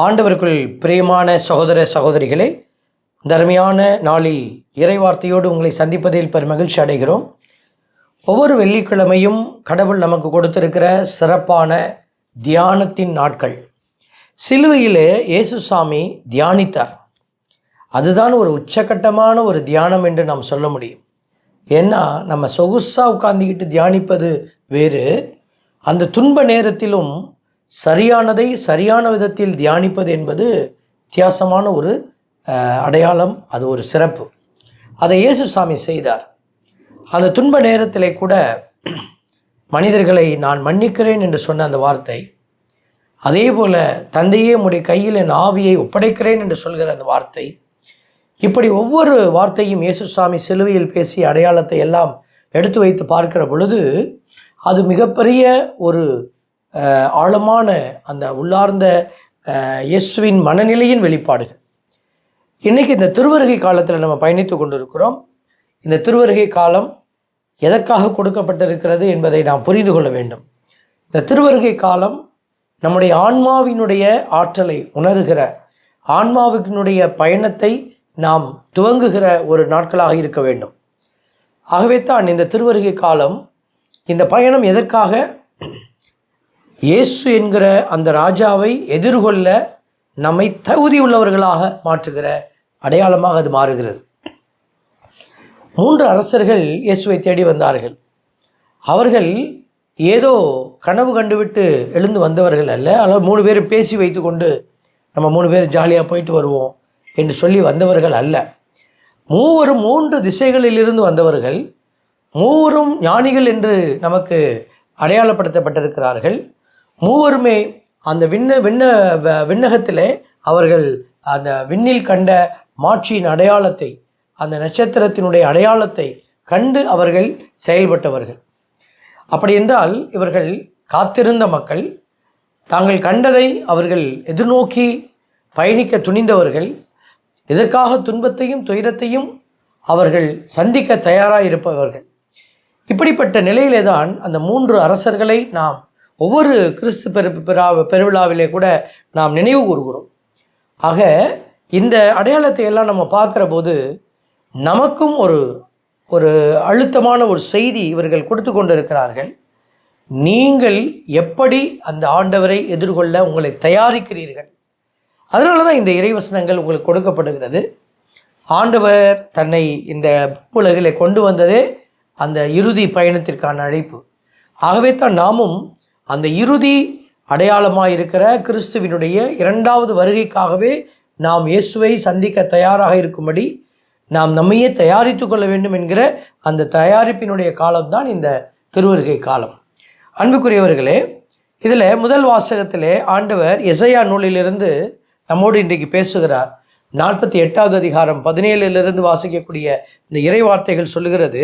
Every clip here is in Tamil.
ஆண்டவருக்குள் பிரியமான சகோதர சகோதரிகளே தர்மையான நாளில் இறைவார்த்தையோடு உங்களை சந்திப்பதில் பெருமகிழ்ச்சி அடைகிறோம். ஒவ்வொரு வெள்ளிக்கிழமையும் கடவுள் நமக்கு கொடுத்திருக்கிற சிறப்பான தியானத்தின் நாட்கள். சிலுவையிலே இயேசுசாமி தியானித்தார். அதுதான் ஒரு உச்சகட்டமான ஒரு தியானம் என்று நாம் சொல்ல முடியும். ஏன்னா நம்ம சொகுசாக உட்கார்ந்துக்கிட்டு தியானிப்பது வேறு. அந்த துன்ப நேரத்திலும் சரியானதை சரியான விதத்தில் தியானிப்பது என்பது வித்தியாசமான ஒரு அடையாளம் அது ஒரு சிறப்பு. அதை இயேசுசாமி செய்தார். அந்த துன்ப நேரத்திலே கூட மனிதர்களை நான் மன்னிக்கிறேன் என்று சொன்ன அந்த வார்த்தை அதே போல் தந்தையே உடைய கையில் என் ஆவியை ஒப்படைக்கிறேன் என்று சொல்கிற அந்த வார்த்தை இப்படி ஒவ்வொரு வார்த்தையும் இயேசுசாமி சிலுவையில் பேசிய அடையாளத்தை எல்லாம் எடுத்து வைத்து பார்க்கிற பொழுது அது மிகப்பெரிய ஒரு ஆழமான அந்த உள்ளார்ந்த இயேசுவின் மனநிலையின் வெளிப்பாடுகள். இன்றைக்கி இந்த திருவருகை காலத்தில் நம்ம பயணித்து கொண்டிருக்கிறோம். இந்த திருவருகை காலம் எதற்காக கொடுக்கப்பட்டிருக்கிறது என்பதை நாம் புரிந்து கொள்ள வேண்டும். இந்த திருவருகை காலம் நம்முடைய ஆன்மாவினுடைய ஆற்றலை உணர்கிற ஆன்மாவினுடைய பயணத்தை நாம் துவங்குகிற ஒரு நாட்களாக இருக்க வேண்டும். ஆகவே தான் இந்த திருவருகை காலம் இந்த பயணம் எதற்காக இயேசு என்கிற அந்த ராஜாவை எதிர்கொள்ள நம்மை தகுதி உள்ளவர்களாக மாற்றுகிற அடையாளமாக அது மாறுகிறது. மூன்று அரசர்கள் இயேசுவை தேடி வந்தார்கள். அவர்கள் ஏதோ கனவு கண்டுவிட்டு எழுந்து வந்தவர்கள் அல்ல அல்லது மூணு பேரும் பேசி வைத்துக்கொண்டு நம்ம மூணு பேர் ஜாலியாக போயிட்டு வருவோம் என்று சொல்லி வந்தவர்கள் அல்ல. மூவரும் மூன்று திசைகளிலிருந்து வந்தவர்கள் மூவரும் ஞானிகள் என்று நமக்கு அடையாளப்படுத்தப்பட்டிருக்கிறார்கள். மூவருமே அந்த விண்ண விண்ண வ- விண்ணகத்திலே அவர்கள் அந்த விண்ணில் கண்ட மாட்சியின் அடையாளத்தை அந்த நட்சத்திரத்தினுடைய அடையாளத்தை கண்டு அவர்கள் செயல்பட்டவர்கள். அப்படி என்றால் இவர்கள் காத்திருந்த மக்கள் தாங்கள் கண்டதை அவர்கள் எதிர்நோக்கி பயணிக்க துணிந்தவர்கள் இதற்காக துன்பத்தையும் துயரத்தையும் அவர்கள் சந்திக்க தயாராக இருப்பவர்கள் இப்படிப்பட்ட நிலையிலே தான் அந்த மூன்று அரசர்களை நாம் ஒவ்வொரு கிறிஸ்து பெரு பெரா பெருவிழாவிலே கூட நாம் நினைவு கூறுகிறோம். ஆக இந்த அடையாளத்தை எல்லாம் நம்ம பார்க்குற போது நமக்கும் ஒரு ஒரு அழுத்தமான ஒரு செய்தி இவர்கள் கொடுத்து கொண்டிருக்கிறார்கள். நீங்கள் எப்படி அந்த ஆண்டவரை எதிர்கொள்ள உங்களை தயாரிக்கிறீர்கள்? அதனால தான் இந்த இறைவசனங்கள் உங்களுக்கு கொடுக்கப்படுகிறது. ஆண்டவர் தன்னை இந்த உலகிலே கொண்டு வந்ததே அந்த இறுதி பயணத்திற்கான அழைப்பு. ஆகவே தான் நாமும் அந்த இறுதி அடையாளமாக இருக்கிற கிறிஸ்துவினுடைய இரண்டாவது வருகைக்காகவே நாம் இயேசுவை சந்திக்க தயாராக இருக்கும்படி நாம் நம்மையே தயாரித்து கொள்ள வேண்டும் என்கிற அந்த தயாரிப்பினுடைய காலம்தான் இந்த திருவருகை காலம். அன்புக்குரியவர்களே இதில் முதல் வாசகத்திலே ஆண்டவர் எசையா நூலிலிருந்து நம்மோடு இன்றைக்கு பேசுகிறார். நாற்பத்தி எட்டாவது அதிகாரம் பதினேழிலிருந்து வாசிக்கக்கூடிய இந்த இறை வார்த்தைகள் சொல்லுகிறது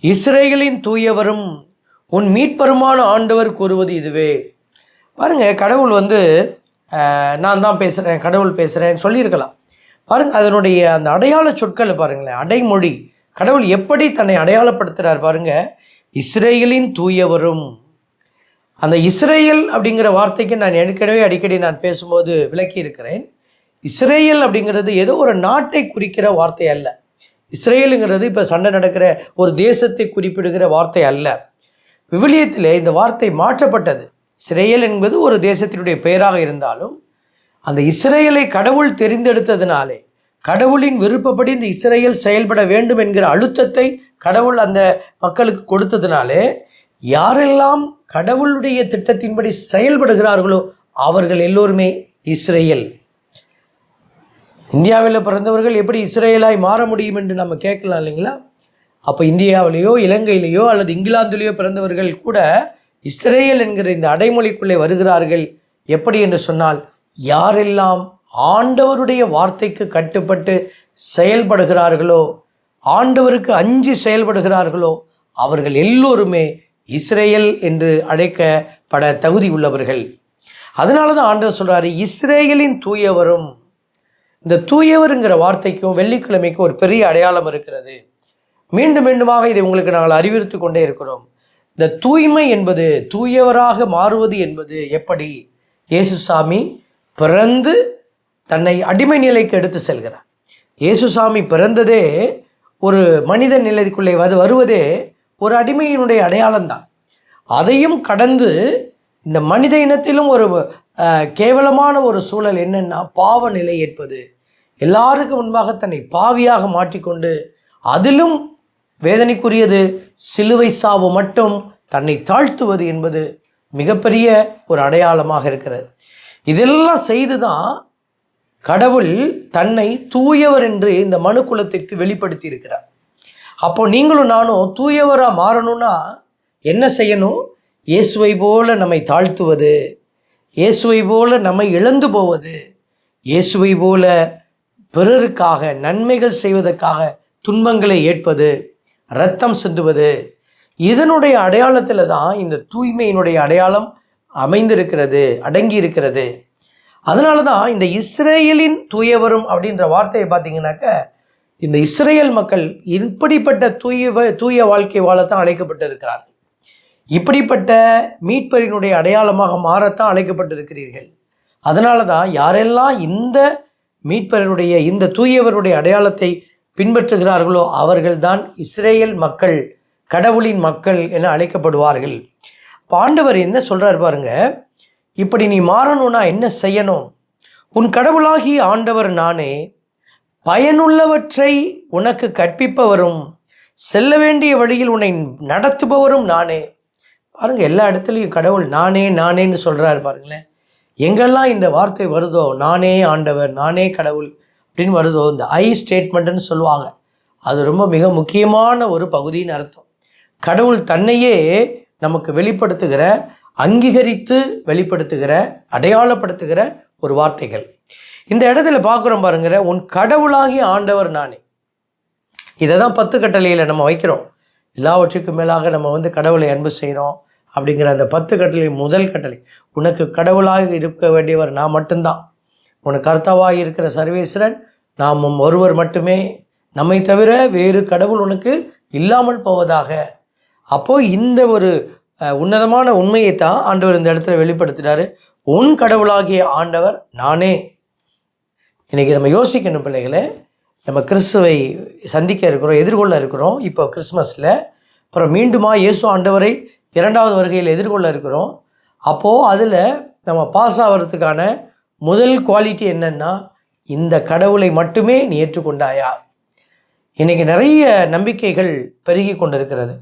இஸ்ரேலின் தூயவரும் உன் மீட்பருமான ஆண்டவர் கூறுவது இதுவே. பாருங்க கடவுள் வந்து நான் தான் பேசுகிறேன் கடவுள் பேசுகிறேன்னு சொல்லியிருக்கலாம். பாருங்கள் அதனுடைய அந்த அடையாள சொற்களை பாருங்களேன் அடைமொழி. கடவுள் எப்படி தன்னை அடையாளப்படுத்துகிறார் பாருங்கள் இஸ்ரேலின் தூயவரும். அந்த இஸ்ரேல் அப்படிங்கிற வார்த்தைக்கு நான் ஏற்கனவே அடிக்கடி நான் பேசும்போது விளக்கி இருக்கிறேன். இஸ்ரேல் அப்படிங்கிறது ஏதோ ஒரு நாட்டை குறிக்கிற வார்த்தை அல்ல. இஸ்ரேலுங்கிறது இப்போ சண்டை நடக்கிற ஒரு தேசத்தை குறிப்பிடுகிற வார்த்தை அல்ல. விவிலியத்திலே இந்த வார்த்தை மாற்றப்பட்டது. இஸ்ரேல் என்பது ஒரு தேசத்தினுடைய பெயராக இருந்தாலும் அந்த இஸ்ரேலை கடவுள் தெரிந்தெடுத்ததினாலே கடவுளின் விருப்பப்படி இந்த இஸ்ரேல் செயல்பட வேண்டும் என்கிற அழுத்தத்தை கடவுள் அந்த மக்களுக்கு கொடுத்ததினாலே யாரெல்லாம் கடவுளுடைய திட்டத்தின்படி செயல்படுகிறார்களோ அவர்கள் எல்லோருமே இஸ்ரேல் இந்தியாவில் பிறந்தவர்கள் எப்படி இஸ்ரேலாய் மாற முடியும் என்று நம்ம கேட்கலாம் இல்லைங்களா? அப்போ இந்தியாவிலேயோ இலங்கையிலேயோ அல்லது இங்கிலாந்திலேயோ பிறந்தவர்கள் கூட இஸ்ரேல் என்கிற இந்த அடைமொழிக்குள்ளே வருகிறார்கள். எப்படி என்று சொன்னால் யாரெல்லாம் ஆண்டவருடைய வார்த்தைக்கு கட்டுப்பட்டு செயல்படுகிறார்களோ ஆண்டவருக்கு அஞ்சு செயல்படுகிறார்களோ அவர்கள் எல்லோருமே இஸ்ரேல் என்று அழைக்கப்பட தகுதி உள்ளவர்கள். அதனால தான் ஆண்டவர் சொல்கிறார் இஸ்ரேலின் தூயவரும் இந்த தூயவருங்கிற வார்த்தைக்கும் வெள்ளிக்கிழமைக்கும் ஒரு பெரிய அடையாளம் இருக்கிறது. மீண்டும் மீண்டுமாக இதை உங்களுக்கு நாங்கள் அறிவுறுத்தி கொண்டே இருக்கிறோம். இந்த தூய்மை என்பது தூயவராக மாறுவது என்பது எப்படி? இயேசுசாமி பிறந்து தன்னை அடிமை நிலைக்கு எடுத்து செல்கிறார். இயேசுசாமி பிறந்ததே ஒரு மனித நிலைக்குள்ளே வது வருவதே ஒரு அடிமையினுடைய அடையாளம்தான் அதையும் கடந்து இந்த மனித இனத்திலும் ஒரு கேவலமான ஒரு சூழல் என்னென்னா பாவ நிலை ஏற்பது. எல்லாருக்கும் முன்பாக தன்னை பாவியாக மாற்றிக்கொண்டு அதிலும் வேதனைக்குரியது. சிலுவை சாவு மட்டும் தன்னை தாழ்த்துவது என்பது மிகப்பெரிய ஒரு அடையாளமாக இருக்கிறது. இதெல்லாம் செய்து தான் கடவுள் தன்னை தூயவர் என்று இந்த மனு குலத்திற்கு வெளிப்படுத்தி இருக்கிறார். அப்போ நீங்களும் நானும் தூயவராக மாறணும்னா என்ன செய்யணும்? இயேசுவை போல நம்மை தாழ்த்துவது இயேசுவை போல நம்மை இழந்து போவது இயேசுவை போல பிறருக்காக நன்மைகள் செய்வதற்காக துன்பங்களை ஏற்பது ரத்தம் சிந்துவது. இதனுடைய அடையாளத்தில் தான் இந்த தூய்மையினுடைய அடையாளம் அமைந்திருக்கிறது அடங்கி இருக்கிறது அதனால தான் இந்த இஸ்ரேலின் தூயவரும் அப்படின்ற வார்த்தையை பார்த்தீங்கன்னாக்க இந்த இஸ்ரேல் மக்கள் இப்படிப்பட்ட தூய தூய வாழ்க்கை வாழத்தான் அழைக்கப்பட்டிருக்கிறார்கள். இப்படிப்பட்ட மீட்பரினுடைய அடையாளமாக மாறத்தான் அழைக்கப்பட்டிருக்கிறீர்கள். அதனால தான் யாரெல்லாம் இந்த மீட்பரனுடைய இந்த தூயவருடைய அடையாளத்தை பின்பற்றுகிறார்களோ அவர்கள்தான் இஸ்ரேல் மக்கள் கடவுளின் மக்கள் என அழைக்கப்படுவார்கள். பாண்டவர் என்ன சொல்கிறார் பாருங்க இப்படி நீ மாறணும்னா என்ன செய்யணும்? உன் கடவுளாகிய ஆண்டவர் நானே பயனுள்ளவற்றை உனக்கு கற்பிப்பவரும் செல்ல வேண்டிய வழியில் உன்னை நடத்துபவரும் நானே. பாருங்க எல்லா இடத்துலையும் கடவுள் நானே நானேன்னு சொல்கிறாரு பாருங்களேன். எங்கெல்லாம் இந்த வார்த்தை வருதோ நானே ஆண்டவர் நானே கடவுள் அப்படின்னு வருதோ இந்த ஐ ஸ்டேட்மெண்ட்னு சொல்லுவாங்க. அது ரொம்ப மிக முக்கியமான ஒரு பகுதின்னு அர்த்தம். கடவுள் தன்னையே நமக்கு வெளிப்படுத்துகிற அங்கீகரித்து வெளிப்படுத்துகிற அடையாளப்படுத்துகிற ஒரு வார்த்தைகள். இந்த இடத்துல பார்க்குறோம் பாருங்கிற உன் கடவுளாகி ஆண்டவர் நானே. இதை தான் பத்து கட்டளையில் நம்ம வைக்கிறோம். எல்லாவற்றுக்கும் மேலாக நம்ம வந்து கடவுளை அன்பு செய்கிறோம் அப்படிங்கிற அந்த பத்து கட்டளை முதல் கட்டளை. உனக்கு கடவுளாக இருக்க வேண்டியவர் நான் மட்டும்தான். உனக்கு கர்த்தாவாக இருக்கிற சர்வேஸ்வரன் நாம் ஒருவர் மட்டுமே. நம்மை தவிர வேறு கடவுள் உனக்கு இல்லாமல் போவதாக. அப்போது இந்த ஒரு உன்னதமான உண்மையை தான் ஆண்டவர் இந்த இடத்துல வெளிப்படுத்தினார். உன் கடவுளாகிய ஆண்டவர் நானே. இன்றைக்கி நம்ம யோசிக்கணும் பிள்ளைகளே. நம்ம கிறிஸ்துவை சந்திக்க இருக்கிறோம் எதிர்கொள்ள இருக்கிறோம். இப்போ கிறிஸ்மஸில் அப்புறம் மீண்டுமா இயேசு ஆண்டவரை இரண்டாவது வருகையில் எதிர்கொள்ள இருக்கிறோம். அப்போது அதில் நம்ம பாஸ் ஆகிறதுக்கான முதல் குவாலிட்டி என்னன்னா இந்த கடவுளை மட்டுமே நீ ஏற்றுக்கொண்டாயா? இன்றைக்கி நிறைய நம்பிக்கைகள் பெருகி கொண்டிருக்கிறது.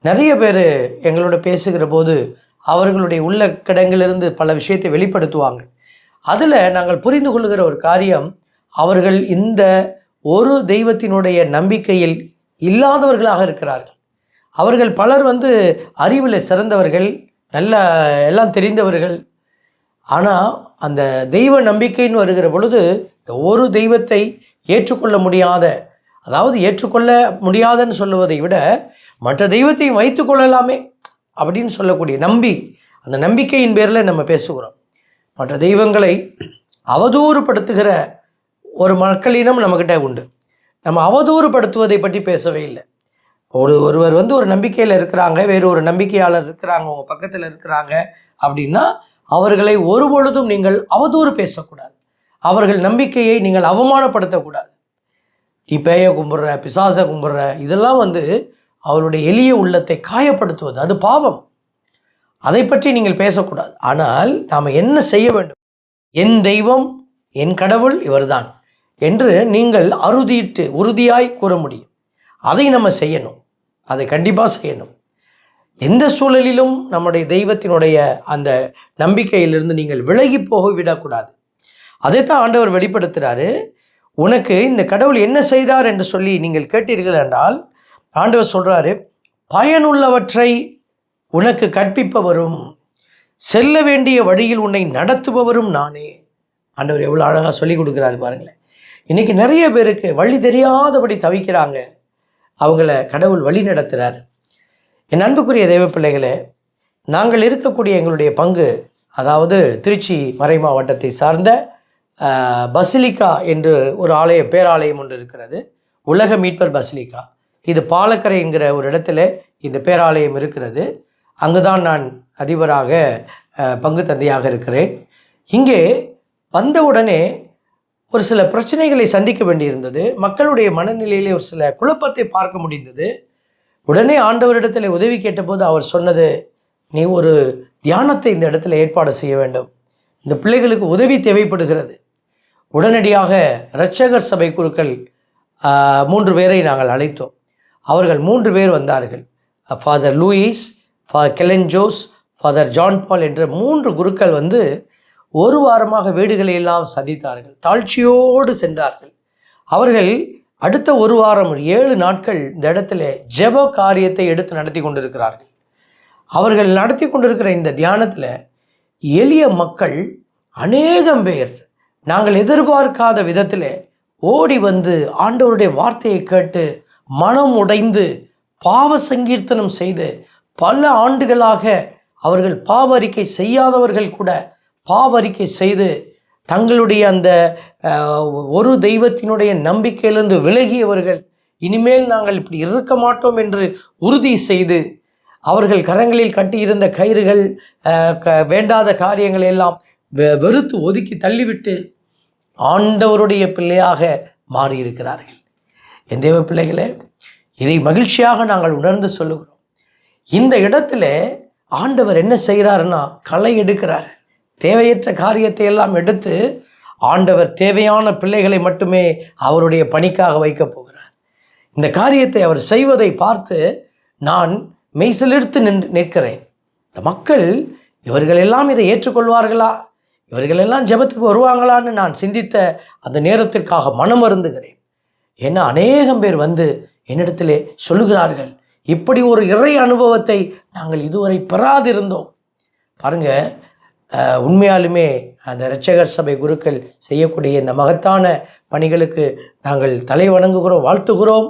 நிறைய பேர் எங்களோட பேசுகிற போது அவர்களுடைய உள்ள கிடங்கிலிருந்து பல விஷயத்தை வெளிப்படுத்துவாங்க. அதில் நாங்கள் புரிந்து கொள்கிற ஒரு காரியம் அவர்கள் இந்த ஒரு தெய்வத்தினுடைய நம்பிக்கையில் இல்லாதவர்களாக இருக்கிறார்கள். அவர்கள் பலர் வந்து அறிவில் சிறந்தவர்கள் நல்ல எல்லாம் தெரிந்தவர்கள் ஆனால் அந்த தெய்வ நம்பிக்கைன்னு வருகிற பொழுது இந்த ஒரு தெய்வத்தை ஏற்றுக்கொள்ள முடியாத அதாவது ஏற்றுக்கொள்ள முடியாதுன்னு சொல்லுவதை விட மற்ற தெய்வத்தையும் வைத்துக்கொள்ளலாமே அப்படின்னு சொல்லக்கூடிய நம்பி அந்த நம்பிக்கையின் பேரில் நம்ம பேசுகிறோம். மற்ற தெய்வங்களை அவதூறுபடுத்துகிற ஒரு மக்களினம் நம்மக்கிட்ட உண்டு. நம்ம அவதூறுபடுத்துவதை பற்றி பேசவே இல்லை. ஒரு ஒருவர் வந்து ஒரு நம்பிக்கையில் இருக்கிறாங்க வேறு ஒரு நம்பிக்கையாளர் இருக்கிறாங்க உங்கள் பக்கத்தில் இருக்கிறாங்க அப்படின்னா அவர்களை ஒரு பொழுதும் நீங்கள் அவதூறு பேசக்கூடாது. அவர்கள் நம்பிக்கையை நீங்கள் அவமானப்படுத்தக்கூடாது. நீ பேயை கும்பிட்ற பிசாசை கும்பிட்ற இதெல்லாம் வந்து அவருடைய எளிய உள்ளத்தை காயப்படுத்துவது. அது பாவம். அதை பற்றி நீங்கள் பேசக்கூடாது. ஆனால் நாம் என்ன செய்ய வேண்டும்? என் தெய்வம் என் கடவுள் இவர்தான் என்று நீங்கள் அறுதியிட்டு உறுதியாய் கூற முடியும். அதை நம்ம செய்யணும். அதை கண்டிப்பாக செய்யணும். எந்த சூழலிலும் நம்முடைய தெய்வத்தினுடைய அந்த நம்பிக்கையிலிருந்து நீங்கள் விலகி போக விடக்கூடாது. அதைத்தான் ஆண்டவர் வெளிப்படுத்துகிறாரு உனக்கு இந்த கடவுள் என்ன செய்தார் என்று சொல்லி நீங்கள் கேட்டீர்கள் என்றால் ஆண்டவர் சொல்கிறாரு பயனுள்ளவற்றை உனக்கு கற்பிப்பவரும் செல்ல வேண்டிய வழியில் உன்னை நடத்துபவரும் நானே. ஆண்டவர் எவ்வளோ அழகாக சொல்லி கொடுக்குறாரு பாருங்களேன். இன்றைக்கி நிறைய பேருக்கு வழி தெரியாதபடி தவிக்கிறாங்க. அவங்கள கடவுள் வழி நடத்துகிறார் என் அன்புக்குரிய தெய்வ பிள்ளைகளே நாங்கள் இருக்கக்கூடிய எங்களுடைய பங்கு அதாவது திருச்சி மறை மாவட்டத்தை சார்ந்த பசிலிக்கா என்று ஒரு ஆலயம் பேராலயம் ஒன்று இருக்கிறது. உலக மீட்பர் பசிலிக்கா. இது பாலக்கரை என்கிற ஒரு இடத்துல இந்த பேராலயம் இருக்கிறது. அங்கு தான் நான் அதிபராக பங்கு தந்தையாக இருக்கிறேன். இங்கே வந்தவுடனே ஒரு சில பிரச்சனைகளை சந்திக்க வேண்டியிருந்தது. மக்களுடைய மனநிலையிலே ஒரு சில குழப்பத்தை பார்க்க முடிந்தது. உடனே ஆண்டவரிடத்தில் உதவி கேட்டபோது அவர் சொன்னது நீ ஒரு தியானத்தை இந்த இடத்துல ஏற்பாடு செய்ய வேண்டும். இந்த பிள்ளைகளுக்கு உதவி தேவைப்படுகிறது. உடனடியாக இரட்சகர் சபை குருக்கள் மூன்று பேரை நாங்கள் அழைத்தோம். அவர்கள் மூன்று பேர் வந்தார்கள். ஃபாதர் லூயிஸ் ஃபாதர் கெலன்ஜோஸ் ஃபாதர் ஜான் பால் என்ற மூன்று குருக்கள் வந்து ஒரு வாரமாக வீடுகளை எல்லாம் சந்தித்தார்கள். தாழ்ச்சியோடு சென்றார்கள். அவர்கள் அடுத்த ஒரு வாரம் ஏழு நாட்கள் இந்த இடத்துல ஜெப காரியத்தை எடுத்து நடத்தி கொண்டிருக்கிறார்கள். அவர்கள் நடத்தி கொண்டிருக்கிற இந்த தியானத்தில் எளிய மக்கள் அநேகம் பேர் நாங்கள் எதிர்பார்க்காத விதத்தில் ஓடி வந்து ஆண்டவருடைய வார்த்தையை கேட்டு மனம் உடைந்து பாவ சங்கீர்த்தனம் செய்து பல ஆண்டுகளாக அவர்கள் பாவ அறிக்கை செய்யாதவர்கள் கூட பாவ அறிக்கை செய்து தங்களுடைய அந்த ஒரு தெய்வத்தினுடைய நம்பிக்கையிலிருந்து விலகியவர்கள் இனிமேல் நாங்கள் இப்படி இருக்க மாட்டோம் என்று உறுதி செய்து அவர்கள் கரங்களில் கட்டியிருந்த கயிறுகள் க- வேண்டாத காரியங்களை எல்லாம் வெ- வெறுத்து ஒதுக்கி தள்ளிவிட்டு ஆண்டவருடைய பிள்ளையாக மாறியிருக்கிறார்கள். என் தேவ பிள்ளைகளே இதை மகிழ்ச்சியாக நாங்கள் உணர்ந்து சொல்லுகிறோம். இந்த இடத்துல ஆண்டவர் என்ன செய்கிறாருன்னா களை எடுக்கிறார். தேவையற்ற காரியத்தை எல்லாம் எடுத்து ஆண்டவர் தேவையான பிள்ளைகளை மட்டுமே அவருடைய பணிக்காக வைக்கப் போகிறார். இந்த காரியத்தை அவர் செய்வதை பார்த்து நான் மெய்சிலிர்த்து நின்று நிற்கிறேன். இந்த மக்கள் இவர்களெல்லாம் இதை ஏற்றுக்கொள்வார்களா? இவர்களெல்லாம் ஜெபத்துக்கு வருவாங்களான்னு நான் சிந்தித்த அந்த நேரத்திற்காக மனம் வருந்துகிறேன். ஏன்னா அநேகம் பேர் வந்து என்னிடத்திலே சொல்லுகிறார்கள் இப்படி ஒரு இறை அனுபவத்தை நாங்கள் இதுவரை பெறாதிருந்தோம். பாருங்க உண்மையாலுமே அந்த இரட்சகர் சபை குருக்கள் செய்யக்கூடிய இந்த மகத்தான பணிகளுக்கு நாங்கள் தலை வணங்குகிறோம் வாழ்த்துகிறோம்.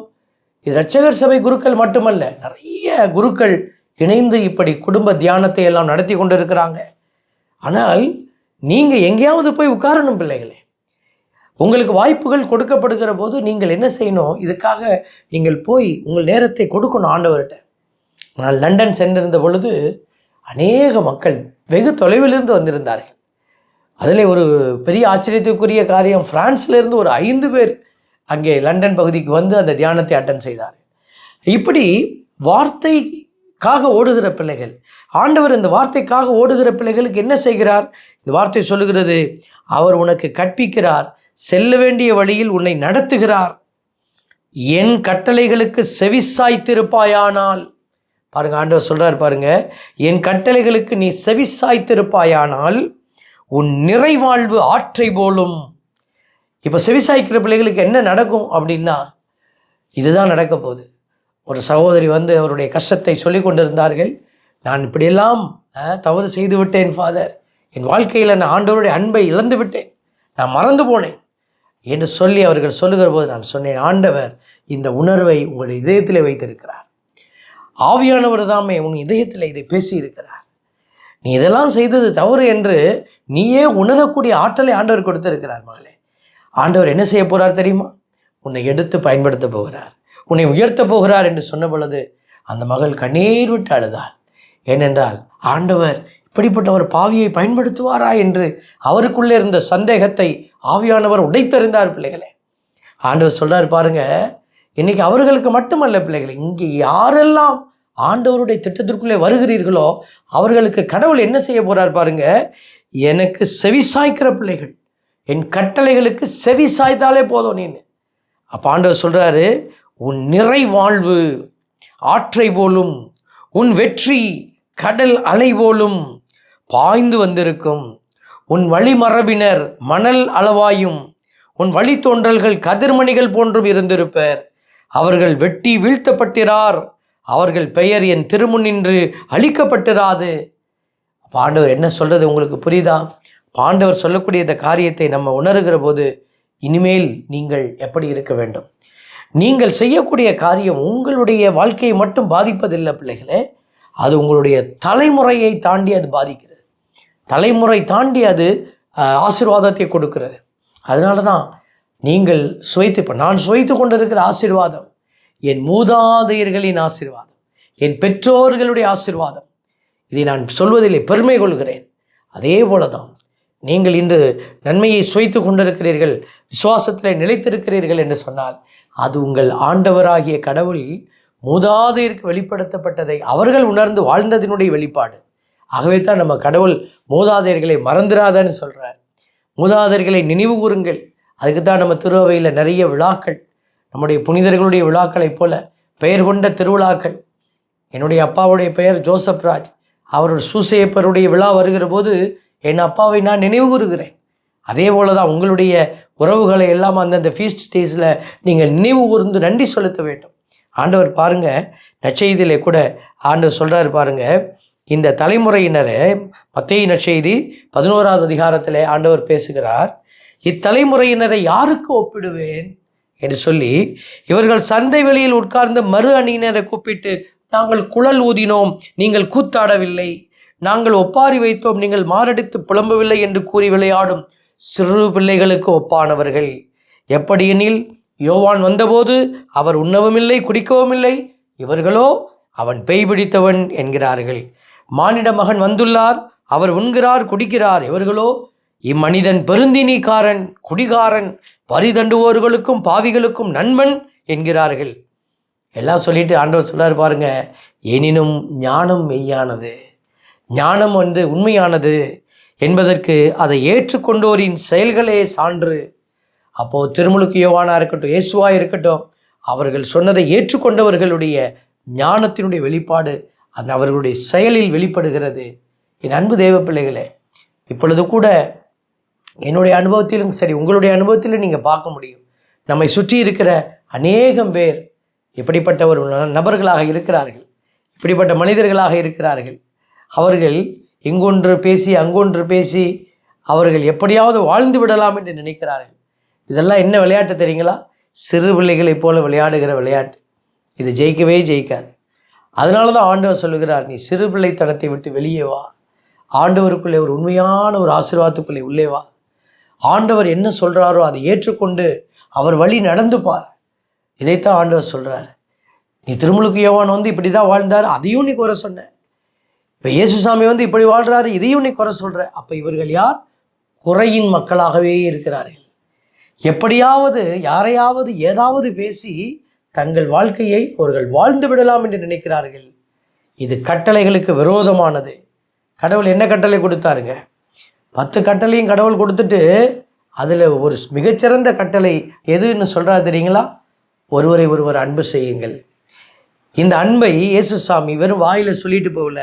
இது இரட்சகர் சபை குருக்கள் மட்டுமல்ல நிறைய குருக்கள் இணைந்து இப்படி குடும்ப தியானத்தை எல்லாம் நடத்தி கொண்டிருக்கிறாங்க. ஆனால் நீங்கள் எங்கேயாவது போய் உட்காரணும் பிள்ளைகளே. உங்களுக்கு வாய்ப்புகள் கொடுக்கப்படுகிற போது நீங்கள் என்ன செய்யணும்? இதுக்காக நீங்கள் போய் உங்கள் நேரத்தை கொடுக்கணும் ஆண்டவர்கிட்ட. நான் லண்டன் சென்றிருந்த பொழுது அநேக மக்கள் வெகு தொலைவிலிருந்து வந்திருந்தார்கள். அதில் ஒரு பெரிய ஆச்சரியத்துக்குரிய காரியம் இருந்து ஒரு ஐந்து பேர் அங்கே லண்டன் பகுதிக்கு வந்து அந்த தியானத்தை அட்டன் செய்தார் இப்படி வார்த்தைக்காக ஓடுகிற பிள்ளைகள் ஆண்டவர் இந்த வார்த்தைக்காக ஓடுகிற பிள்ளைகளுக்கு என்ன செய்கிறார்? இந்த வார்த்தை சொல்லுகிறது அவர் உனக்கு கற்பிக்கிறார் செல்ல வேண்டிய வழியில் உன்னை நடத்துகிறார். என் கட்டளைகளுக்கு செவிசாய்த்திருப்பாயானால் பாருங்க ஆண்டவர் சொல்கிறார் பாருங்க என் கட்டளைகளுக்கு நீ செவிசாய்த்திருப்பாயானால் உன் நிறைவாழ்வு ஆற்றை போலும். இப்போ செவிசாய்க்கிற பிள்ளைகளுக்கு என்ன நடக்கும் அப்படின்னா இதுதான் நடக்க போகுது. ஒரு சகோதரி வந்து அவருடைய கஷ்டத்தை சொல்லி கொண்டிருந்தார்கள். நான் இப்படியெல்லாம் தவறு செய்து விட்டேன் ஃபாதர். என் வாழ்க்கையில் நான் ஆண்டவருடைய அன்பை இழந்து விட்டேன். நான் மறந்து போனேன். என்று சொல்லி அவர்கள் சொல்லுகிற போது நான் சொன்னேன் ஆண்டவர் இந்த உணர்வை உங்களுடைய இதயத்தில் வைத்திருக்கிறார். ஆவியானவர் தாமே உன் இதயத்தில் இதை பேசியிருக்கிறார். நீ இதெல்லாம் செய்தது தவறு என்று நீயே உணரக்கூடிய ஆற்றலை ஆண்டவர் கொடுத்திருக்கிறார் மகளே. ஆண்டவர் என்ன செய்ய போகிறார் தெரியுமா? உன்னை எடுத்து பயன்படுத்த போகிறார். உன்னை உயர்த்த போகிறார் என்று சொன்ன பொழுது அந்த மகள் கண்ணீர் விட்டு அழுதாள். ஏனென்றால் ஆண்டவர் இப்படிப்பட்ட ஒரு பாவியை பயன்படுத்துவாரா என்று அவருக்குள்ளே இருந்த சந்தேகத்தை ஆவியானவர் உடைத்தறிந்தார் பிள்ளைகளே. ஆண்டவர் சொல்கிறார் பாருங்க இன்னைக்கு அவர்களுக்கு மட்டுமல்ல பிள்ளைகள் இங்கே யாரெல்லாம் ஆண்டவருடைய திட்டத்திற்குள்ளே வருகிறீர்களோ அவர்களுக்கு கடவுள் என்ன செய்ய போகிறார் பாருங்க? எனக்கு செவி சாய்க்கிற பிள்ளைகள் என் கட்டளைகளுக்கு செவி சாய்த்தாலே போதும் நீன்னு அப்போ ஆண்டவர் சொல்கிறாரு உன் நிறை வாழ்வு ஆற்றை போலும் உன் வெற்றி கடல் அலை போலும் பாய்ந்து வந்திருக்கும். உன் வழிமரபினர் மணல் அளவாயும் உன் வழித்தோன்றல்கள் கதிர்மணிகள் போன்றும் இருந்திருப்பர். அவர்கள் வெட்டி வீழ்த்தப்பட்டிறார் அவர்கள் பெயர் என் திருமுன்னின்று அழிக்கப்பட்டிராது பாண்டவர் என்ன சொல்கிறது உங்களுக்கு புரியுதா? பாண்டவர் சொல்லக்கூடிய இந்த காரியத்தை நம்ம உணர்கிற போது இனிமேல் நீங்கள் எப்படி இருக்க வேண்டும்? நீங்கள் செய்யக்கூடிய காரியம் உங்களுடைய வாழ்க்கையை மட்டும் பாதிப்பதில்லை பிள்ளைகளே அது உங்களுடைய தலைமுறையை தாண்டி அது பாதிக்கிறது. தலைமுறை தாண்டி அது ஆசீர்வாதத்தை கொடுக்கிறது. அதனால தான் நீங்கள் சுவைத்து இப்போ நான் சுவைத்து கொண்டிருக்கிற ஆசீர்வாதம் என் மூதாதையர்களின் ஆசீர்வாதம் என் பெற்றோர்களுடைய ஆசீர்வாதம். இதை நான் சொல்வதிலே பெருமை கொள்கிறேன். அதே போல தான் நீங்கள் இன்று நன்மையை சுவைத்து கொண்டிருக்கிறீர்கள் விசுவாசத்தில் நிலைத்திருக்கிறீர்கள் என்று சொன்னால் அது உங்கள் ஆண்டவராகிய கடவுள் மூதாதையருக்கு வெளிப்படுத்தப்பட்டதை அவர்கள் உணர்ந்து வாழ்ந்ததினுடைய வெளிப்பாடு. ஆகவே தான் நம்ம கடவுள் மூதாதையர்களை மறந்துடாதன்னு சொல்கிறார் மூதாதையர்களை நினைவு கூறுங்கள். அதுக்கு தான் நம்ம திருவையில் நிறைய விழாக்கள் நம்முடைய புனிதர்களுடைய விழாக்களைப் போல பெயர் கொண்ட திருவிழாக்கள். என்னுடைய அப்பாவுடைய பெயர் ஜோசப் ராஜ். அவரோட சூசையப்பருடைய விழா வருகிற போது என் அப்பாவை நான் நினைவு கூறுகிறேன் அதே போல தான் உங்களுடைய உறவுகளை எல்லாம் அந்தந்த ஃபீஸ்ட் டேஸில் நீங்கள் நினைவு கூர்ந்து நன்றி செலுத்த வேண்டும். ஆண்டவர் பாருங்கள் நற்செய்தியிலே கூட ஆண்டவர் சொல்கிறார் பாருங்கள் இந்த தலைமுறையினரை மத்திய நற்செய்தி பதினோராவது அதிகாரத்தில் ஆண்டவர் பேசுகிறார் இத்தலைமுறையினரை யாருக்கு ஒப்பிடுவேன்? என்று சொல்லி இவர்கள் சந்தை வெளியில் உட்கார்ந்த மறு அணியினரை கூப்பிட்டு நாங்கள் குழல் ஊதினோம் நீங்கள் கூத்தாடவில்லை. நாங்கள் ஒப்பாரி வைத்தோம் நீங்கள் மாரடித்து புலம்பவில்லை என்று கூறி விளையாடும் சிறு பிள்ளைகளுக்கு ஒப்பானவர்கள். எப்படியெனில் யோவான் வந்தபோது அவர் உண்ணவும் இல்லை குடிக்கவும் இல்லை இவர்களோ அவன் பேய் பிடித்தவன் என்கிறார்கள். மானிட மகன் வந்துள்ளார் அவர் உண்கிறார் குடிக்கிறார். இவர்களோ இம்மனிதன் பெருந்தினிக்காரன் குடிகாரன் வரி தண்டுவோர்களுக்கும் பாவிகளுக்கும் நண்பன் என்கிறார்கள். எல்லாம் சொல்லிட்டு ஆண்டவர் சொல்லார் பாருங்க எனினும் ஞானம் மெய்யானது. ஞானம் வந்து உண்மையானது என்பதற்கு அதை ஏற்றுக்கொண்டோரின் செயல்களே சான்று. அப்போது திருமுழுக்கு யோவானா இருக்கட்டும் இயேசுவா இருக்கட்டும் அவர்கள் சொன்னதை ஏற்றுக்கொண்டவர்களுடைய ஞானத்தினுடைய வெளிப்பாடு அது அவர்களுடைய செயலில் வெளிப்படுகிறது. என் அன்பு தேவ பிள்ளைகளே இப்பொழுது கூட என்னுடைய அனுபவத்திலும் சரி உங்களுடைய அனுபவத்திலும் நீங்கள் பார்க்க முடியும். நம்மை சுற்றி இருக்கிற அநேகம் பேர் இப்படிப்பட்ட ஒரு ந- நபர்களாக இருக்கிறார்கள் இப்படிப்பட்ட மனிதர்களாக இருக்கிறார்கள். அவர்கள் இங்கொன்று பேசி அங்கொன்று பேசி அவர்கள் எப்படியாவது வாழ்ந்து விடலாம் என்று நினைக்கிறார்கள். இதெல்லாம் என்ன விளையாட்டு தெரியுங்களா? சிறு பிள்ளைகளைப் போல விளையாடுகிற விளையாட்டு. இது ஜெயிக்கவே ஜெயிக்காது. அதனால தான் ஆண்டவர் சொல்லுகிறார் நீ சிறு பிள்ளைத்தனத்தை விட்டு வெளியே வா. ஆண்டவருக்குள்ளே ஒரு உண்மையான ஒரு ஆசீர்வாதத்துக்குள்ளே உள்ளே வா. ஆண்டவர் என்ன சொல்கிறாரோ அதை ஏற்றுக்கொண்டு அவர் வழி நடந்து பார். இதைத்தான் ஆண்டவர் சொல்கிறார் நீ திருமுழுக்கு யோவான் வந்து இப்படி தான் வாழ்ந்தார் அதையும் நீ குறை சொன்ன. இப்போ இயேசுசாமி வந்து இப்படி வாழ்கிறாரு இதையும் நீ குறை சொல்கிற அப்போ இவர்கள் யார்? குறையின் மக்களாகவே இருக்கிறார்கள். எப்படியாவது யாரையாவது ஏதாவது பேசி தங்கள் வாழ்க்கையை அவர்கள் வாழ்ந்து விடலாம் என்று நினைக்கிறார்கள். இது கட்டளைகளுக்கு விரோதமானது. கடவுள் என்ன கட்டளை கொடுத்தாருங்க? பத்து கட்டளையும் கடவுள் கொடுத்துட்டு அதில் ஒரு மிகச்சிறந்த கட்டளை எதுன்னு சொல்கிறா தெரியுங்களா? ஒருவரை ஒருவர் அன்பு செய்யுங்கள். இந்த அன்பை இயேசு சாமி வெறும் வாயில் சொல்லிட்டு போகல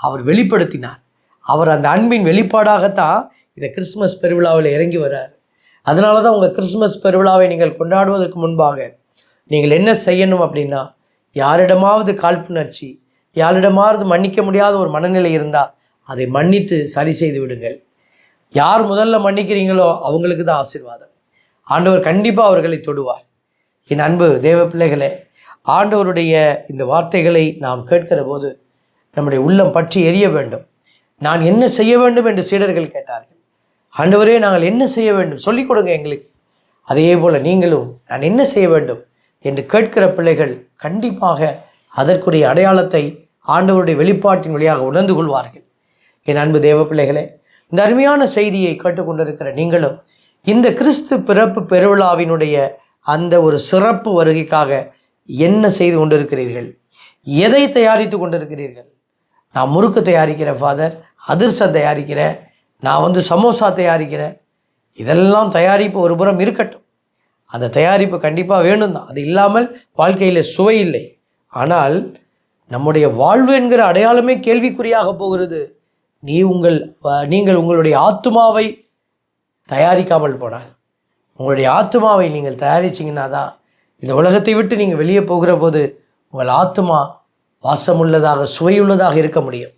அவர் வெளிப்படுத்தினார். அவர் அந்த அன்பின் வெளிப்பாடாகத்தான் இந்த கிறிஸ்மஸ் பெருவிழாவில் இறங்கி வர்றார். அதனால தான் உங்கள் கிறிஸ்மஸ் பெருவிழாவை நீங்கள் கொண்டாடுவதற்கு முன்பாக நீங்கள் என்ன செய்யணும் அப்படின்னா யாரிடமாவது காழ்ப்புணர்ச்சி யாரிடமாவது மன்னிக்க முடியாத ஒரு மனநிலை இருந்தால் அதை மன்னித்து சரி செய்து விடுங்கள். யார் முதல்ல மன்னிக்கிறீங்களோ அவங்களுக்கு தான் ஆசீர்வாதம். ஆண்டவர் கண்டிப்பாக அவர்களை தொடுவார். என் அன்பு தேவ பிள்ளைகளே ஆண்டவருடைய இந்த வார்த்தைகளை நாம் கேட்கிற போது நம்முடைய உள்ளம் பற்றி எரிய வேண்டும். நான் என்ன செய்ய வேண்டும் என்று சீடர்கள் கேட்டார்கள். ஆண்டவரே நாங்கள் என்ன செய்ய வேண்டும்? சொல்லிக் கொடுங்க எங்களுக்கு. அதே போல் நீங்களும் நான் என்ன செய்ய வேண்டும் என்று கேட்கிற பிள்ளைகள் கண்டிப்பாக அதற்குரிய அடையாளத்தை ஆண்டவருடைய வெளிப்பாட்டின் வழியாக உணர்ந்து கொள்வார்கள். என் அன்பு தேவ பிள்ளைகளே இந்த அருமையான செய்தியை கேட்டுக்கொண்டிருக்கிற நீங்களும் இந்த கிறிஸ்து பிறப்பு பெருவிழாவினுடைய அந்த ஒரு சிறப்பு வருகைக்காக என்ன செய்து கொண்டிருக்கிறீர்கள்? எதை தயாரித்து கொண்டிருக்கிறீர்கள்? நான் முறுக்கு தயாரிக்கிறேன் ஃபாதர் அதிர்சம் தயாரிக்கிறேன் நான் வந்து சமோசா தயாரிக்கிறேன் இதெல்லாம் தயாரிப்பு ஒரு புறம் இருக்கட்டும். அந்த தயாரிப்பு கண்டிப்பாக வேணும் தான் அது இல்லாமல் வாழ்க்கையில் சுவை இல்லை. ஆனால் நம்முடைய வாழ்வு என்கிற அடையாளமே கேள்விக்குறியாக போகிறது. நீ உங்கள் நீங்கள் உங்களுடைய ஆத்துமாவை தயாரிக்காமல் போனால் உங்களுடைய ஆத்துமாவை நீங்கள் தயாரிச்சிங்கன்னா தான் இந்த உலகத்தை விட்டு நீங்கள் வெளியே போகிற போது உங்கள் ஆத்துமா வாசமுள்ளதாக சுவையுள்ளதாக இருக்க முடியும்.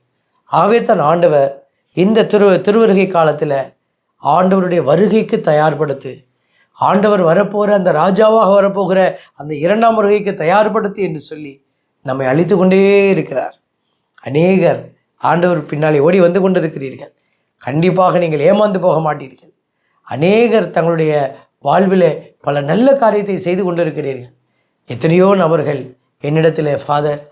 ஆகவே தான் ஆண்டவர் இந்த திரு திருவருகை காலத்தில் ஆண்டவருடைய வருகைக்கு தயார்படுத்து ஆண்டவர் வரப்போகிற அந்த ராஜாவாக வரப்போகிற அந்த இரண்டாம் வருகைக்கு தயார்படுத்து என்று சொல்லி நம்மை அழித்து கொண்டே இருக்கிறார். அநேகர் ஆண்டவர் பின்னாலே ஓடி வந்து கொண்டிருக்கிறீர்கள். கண்டிப்பாக நீங்கள் ஏமாந்து போக மாட்டீர்கள். அநேகர் தங்களுடைய வாழ்வில் பல நல்ல காரியத்தை செய்து கொண்டிருக்கிறீர்கள். எத்தனையோ நபர்கள் என்னிடத்தில் ஃபாதர்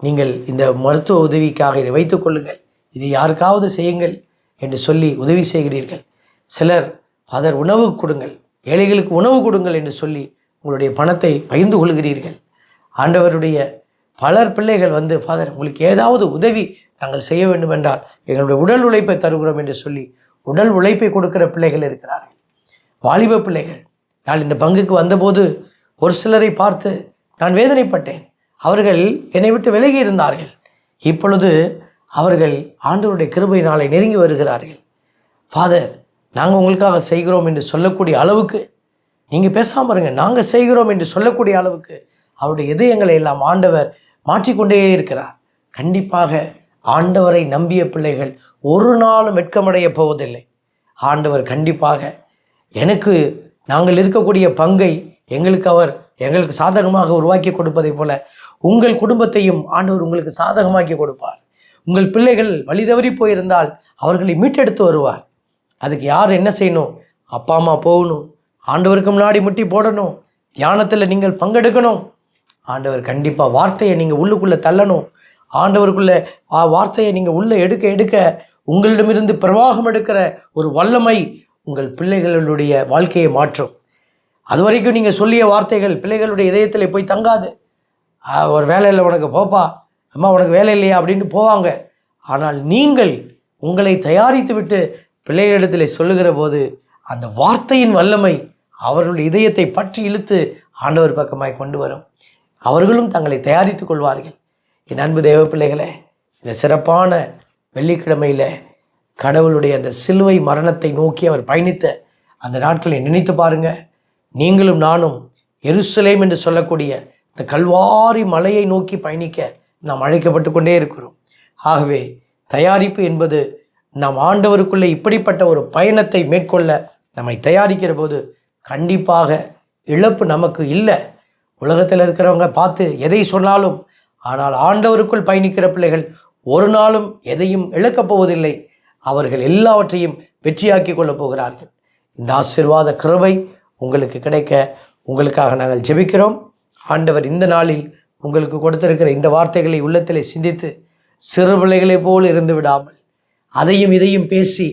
நீங்கள் இந்த மருத்துவ உதவிக்காக இதை வைத்துக் கொள்ளுங்கள். இதை யாருக்காவது செய்யுங்கள் என்று சொல்லி உதவி செய்கிறீர்கள். சிலர் ஃபாதர் உணவு கொடுங்கள். ஏழைகளுக்கு உணவு கொடுங்கள் என்று சொல்லி உங்களுடைய பணத்தை பகிர்ந்து கொள்கிறீர்கள். ஆண்டவருடைய பலர் பிள்ளைகள் வந்து ஃபாதர் உங்களுக்கு ஏதாவது உதவி நாங்கள் செய்ய வேண்டும் என்றால் எங்களுடைய உடல் உழைப்பை தருகிறோம் என்று சொல்லி உடல் உழைப்பை கொடுக்கிற பிள்ளைகள் இருக்கிறார்கள். வாலிப பிள்ளைகள். நான் இந்த பங்குக்கு வந்தபோது ஒரு சிலரை பார்த்து நான் வேதனைப்பட்டேன். அவர்கள் என்னை விட்டு விலகி இருந்தார்கள். இப்பொழுது அவர்கள் ஆண்டவருடைய கிருபை நாளை நெருங்கி வருகிறார்கள். ஃபாதர் நாங்கள் உங்களுக்காக செய்கிறோம் என்று சொல்லக்கூடிய அளவுக்கு நீங்கள் பேசாமல் இருங்க. நாங்கள் செய்கிறோம் என்று சொல்லக்கூடிய அளவுக்கு அவருடைய இதயங்களை எல்லாம் ஆண்டவர் மாற்றிக்கொண்டே இருக்கிறார். கண்டிப்பாக ஆண்டவரை நம்பிய பிள்ளைகள் ஒரு நாளும் வெட்கமடைய போவதில்லை. ஆண்டவர் கண்டிப்பாக எனக்கு நாங்கள் இருக்கக்கூடிய பங்கை எங்களுக்கு அவர் எங்களுக்கு சாதகமாக உருவாக்கி கொடுப்பதைப் போல உங்கள் குடும்பத்தையும் ஆண்டவர் உங்களுக்கு சாதகமாக்கி கொடுப்பார். உங்கள் பிள்ளைகள் வழி தவறி போயிருந்தால் அவர்களை மீட்டெடுத்து வருவார். அதுக்கு யார் என்ன செய்யணும்? அப்பா அம்மா போகணும். ஆண்டவருக்கு முன்னாடி முட்டி போடணும். தியானத்தில் நீங்கள் பங்கெடுக்கணும். ஆண்டவர் கண்டிப்பாக வார்த்தையை நீங்கள் உள்ளுக்குள்ளே தள்ளணும். ஆண்டவருக்குள்ளே ஆ வார்த்தையை நீங்கள் உள்ளே எடுக்க எடுக்க உங்களிடமிருந்து பிரவாகம் எடுக்கிற ஒரு வல்லமை உங்கள் பிள்ளைகளுடைய வாழ்க்கையை மாற்றும். அது வரைக்கும் நீங்கள் சொல்லிய வார்த்தைகள் பிள்ளைகளுடைய இதயத்தில் போய் தங்காது. ஒரு வேலை இல்லை உனக்கு போப்பா அம்மா உனக்கு வேலை இல்லையா அப்படின்னு போவாங்க. ஆனால் நீங்கள் உங்களை தயாரித்து விட்டு பிள்ளைகளிடத்தில் சொல்லுகிற போது அந்த வார்த்தையின் வல்லமை அவர்களுடைய இதயத்தை பற்றி இழுத்து ஆண்டவர் பக்கமாய் கொண்டு வரும். அவர்களும் தங்களை தயாரித்துக் கொள்வார்கள். என் அன்பு தேவ பிள்ளைகளே இந்த சிறப்பான வெள்ளிக்கிழமையில் கடவுளுடைய அந்த சிலுவை மரணத்தை நோக்கி அவர் பயணித்த அந்த நாட்களை நினைத்து பாருங்க. நீங்களும் நானும் எருசலேம் என்று சொல்லக்கூடிய இந்த கல்வாரி மலையை நோக்கி பயணிக்க நாம் அழைக்கப்பட்டு கொண்டே இருக்கிறோம். ஆகவே தயாரிப்பு என்பது நாம் ஆண்டவருக்குள்ளே இப்படிப்பட்ட ஒரு பயணத்தை மேற்கொள்ள நம்மை தயாரிக்கிற போது கண்டிப்பாக இழப்பு நமக்கு இல்லை. உலகத்தில் இருக்கிறவங்க பார்த்து எதை சொன்னாலும் ஆனால் ஆண்டவருக்குள் பயணிக்கிற பிள்ளைகள் ஒரு நாளும் எதையும் இழக்கப் போவதில்லை. அவர்கள் எல்லாவற்றையும் வெற்றியாக்கி கொள்ளப் போகிறார்கள். இந்த ஆசீர்வாத கிருபை உங்களுக்கு கிடைக்க உங்களுக்காக நாங்கள் ஜெபிக்கிறோம். ஆண்டவர் இந்த நாளில் உங்களுக்கு கொடுத்திருக்கிற இந்த வார்த்தைகளை உள்ளத்திலே சிந்தித்து சிறு பிள்ளைகளைப் போல் இருந்து விடாமல் அதையும் இதையும் பேசி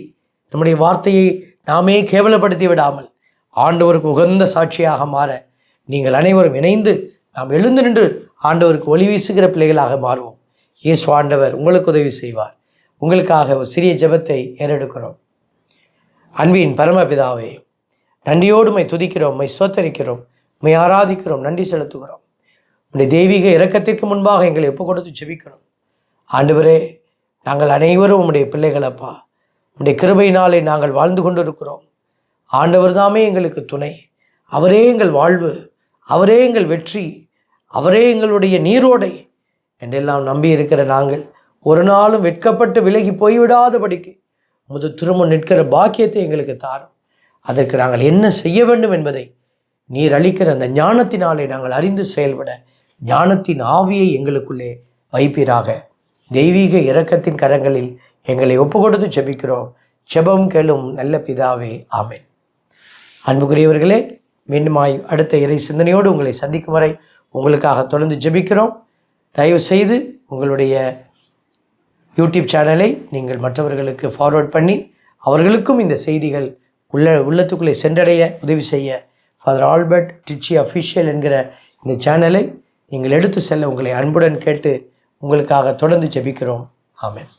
நம்முடைய வார்த்தையை நாமே கேவலப்படுத்தி விடாமல் ஆண்டவருக்கு உகந்த சாட்சியாக மாற நீங்கள் அனைவரும் இணைந்து நாம் எழுந்து நின்று ஆண்டவருக்கு ஒளி வீசுகிற பிள்ளைகளாக மாறுவோம். இயேசு ஆண்டவர் உங்களுக்கு உதவி செய்வார். உங்களுக்காக ஒரு சிறிய ஜெபத்தை ஏறெடுக்கிறோம். அன்பின் பரமபிதாவே நன்றியோடு மை துதிக்கிறோம் மை சோத்தரிக்கிறோம் மை ஆராதிக்கிறோம் நன்றி செலுத்துகிறோம். உடைய தெய்வீக இறக்கத்திற்கு முன்பாக எங்களை ஒப்பு கொடுத்து ஜெபிக்கிறோம். ஆண்டவரே நாங்கள் அனைவரும் உம்முடைய பிள்ளைகளப்பா உம்முடைய கிருபையினாலே நாங்கள் வாழ்ந்து கொண்டிருக்கிறோம். ஆண்டவர் தாமே எங்களுக்கு துணை. அவரே எங்கள் வாழ்வு. அவரே எங்கள் வெற்றி. அவரே எங்களுடைய நீரோடை என்றெல்லாம் நம்பி இருக்கிற நாங்கள் ஒரு நாளும் வெட்கப்பட்டு விலகி போய்விடாதபடிக்கு முது திரும்ப நிற்கிற பாக்கியத்தை எங்களுக்கு தாரும். அதற்கு நாங்கள் என்ன செய்ய வேண்டும் என்பதை நீர் அளிக்கிற அந்த ஞானத்தினாலே நாங்கள் அறிந்து செயல்பட ஞானத்தின் ஆவியை எங்களுக்குள்ளே வைப்பீராக. தெய்வீக இரக்கத்தின் கரங்களில் எங்களை ஒப்பு கொடுத்து ஜெபிக்கிறோம். ஜெபம் கேளும் நல்ல பிதாவே ஆமேன். அன்புக்குரியவர்களே மீண்டுமாய் அடுத்த இறை சிந்தனையோடு உங்களை சந்திக்கும் வரை உங்களுக்காக தொடர்ந்து ஜெபிக்கிறோம். தயவு செய்து உங்களுடைய யூடியூப் சேனலை நீங்கள் மற்றவர்களுக்கு ஃபார்வர்ட் பண்ணி அவர்களுக்கும் இந்த செய்திகள் உள்ள உள்ளத்துக்குள்ளே சென்றடைய உதவி செய்ய. ஃபாதர் ஆல்பர்ட் டிச்சி அஃபிஷியல் என்கிற இந்த சேனலை நீங்கள் எடுத்து செல்ல உங்களை அன்புடன் கேட்டு உங்களுக்காக தொடர்ந்து ஜெபிக்கிறோம். ஆமேன்